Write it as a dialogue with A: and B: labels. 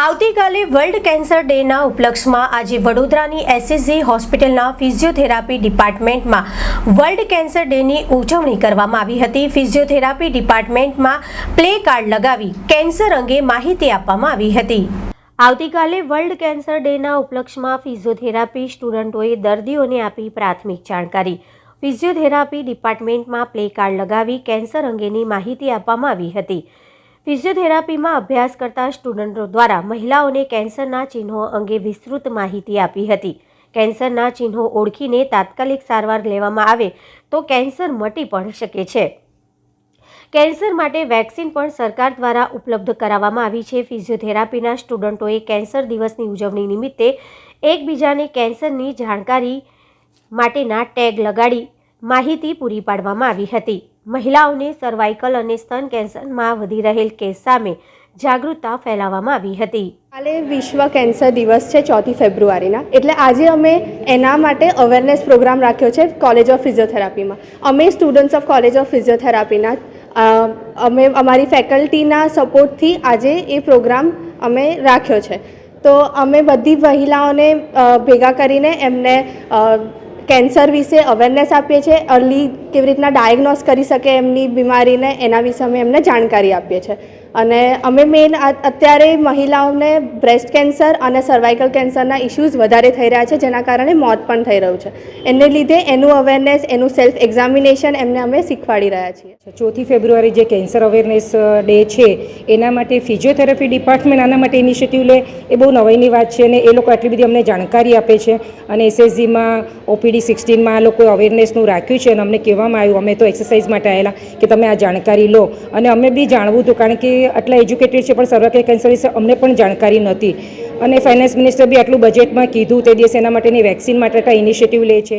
A: આવતીકાલે world cancer ડેના ઉપલક્ષમાં આજે વડોદરાની એસએસજી હોસ્પિટલના ફિઝિયોથેરાપી ડિપાર્ટમેન્ટમાં વર્લ્ડ કેન્સર ડેની ઉજવણી કરવામાં આવી હતી. ફિઝિયોથેરાપી ડિપાર્ટમેન્ટમાં પ્લે કાર્ડ લગાવી કેન્સર અંગે માહિતી આપવામાં આવી હતી. આવતીકાલે વર્લ્ડ કેન્સર ડેના ઉપલક્ષમાં ફિઝિયોથેરાપી સ્ટુડન્ટોએ દર્દીઓને આપી પ્રાથમિક જાણકારી. ફિઝિયોથેરાપી ડિપાર્ટમેન્ટમાં પ્લે કાર્ડ લગાવી કેન્સર અંગેની માહિતી આપવામાં આવી હતી. ફિઝિયોથેરાપીમાં અભ્યાસ કરતા સ્ટુડન્ટો દ્વારા મહિલાઓને કેન્સરના ચિહ્નો અંગે વિસ્તૃત માહિતી આપી હતી. કેન્સરના ચિહ્નો ઓળખીને તાત્કાલિક સારવાર લેવામાં આવે તો કેન્સર મટી પણ શકે છે. કેન્સર માટે વેક્સિન પણ સરકાર દ્વારા ઉપલબ્ધ કરાવવામાં આવી છે. ફિઝિયોથેરાપીના સ્ટુડન્ટોએ કેન્સર દિવસની ઉજવણી નિમિત્તે એકબીજાને કેન્સરની જાણકારી માટેના ટેગ લગાડી માહિતી પૂરી પાડવામાં આવી હતી. મહિલાઓને સર્વાઇકલ અને સ્તન કેન્સરમાં વધી રહેલ કેસ સામે જાગૃતતા ફેલાવવામાં આવી હતી.
B: કાલે વિશ્વ કેન્સર દિવસ છે ચોથી ફેબ્રુઆરીના. એટલે આજે અમે એના માટે અવેરનેસ પ્રોગ્રામ રાખ્યો છે કોલેજ ઓફ ફિઝિયોથેરાપીમાં અમે સ્ટુડન્ટ્સ ઓફ કોલેજ ઓફ ફિઝિયોથેરાપીના અમે અમારી ફેકલ્ટીના સપોર્ટથી આજે એ પ્રોગ્રામ અમે રાખ્યો છે. તો અમે બધી મહિલાઓને ભેગા કરીને એમને કેન્સર વિશે અવેરનેસ આપીએ છીએ. અર્લી કેવી રીતના ડાયગ્નોસ કરી શકે એમની બીમારીને, એના વિશે અમે એમને જાણકારી આપીએ છીએ. અને અમે મેઇન અત્યારે મહિલાઓને બ્રેસ્ટ કેન્સર અને સર્વાઇકલ કેન્સરના ઇસ્યુઝ વધારે થઈ રહ્યા છે, જેના કારણે મોત પણ થઈ રહ્યું છે. એને લીધે એનું અવેરનેસ એનું સેલ્ફ એક્ઝામિનેશન એમને અમે શીખવાડી રહ્યા છીએ.
C: ચોથી ફેબ્રુઆરી જે કેન્સર અવેરનેસ ડે છે, એના માટે ફિઝિયોથેરાપી ડિપાર્ટમેન્ટ આના માટે ઇનિશિયેટિવ લે, એ બહુ નવાઈની વાત છે અને એ લોકો આટલી બધી અમને જાણકારી આપે છે. અને એસએસજીમાં ઓપીડી સિક્સટીનમાં આ લોકોએ અવેરનેસનું રાખ્યું છે અને અમને કહેવામાં આવ્યું. અમે તો એક્સરસાઇઝ માટે આવેલા કે તમે આ જાણકારી લો. અને અમે બી જાણવું હતું, કારણ કે આટલા એજ્યુકેટેડ છે, પણ સર્વાઇકલ કેન્સર વિશે અમને પણ જાણકારી નહોતી. અને ફાઇનાન્સ મિનિસ્ટર બી આટલું બજેટમાં કીધું, તે દિવસે એના માટેની વેક્સિન માટે ઇનિશિયેટિવ લે છે.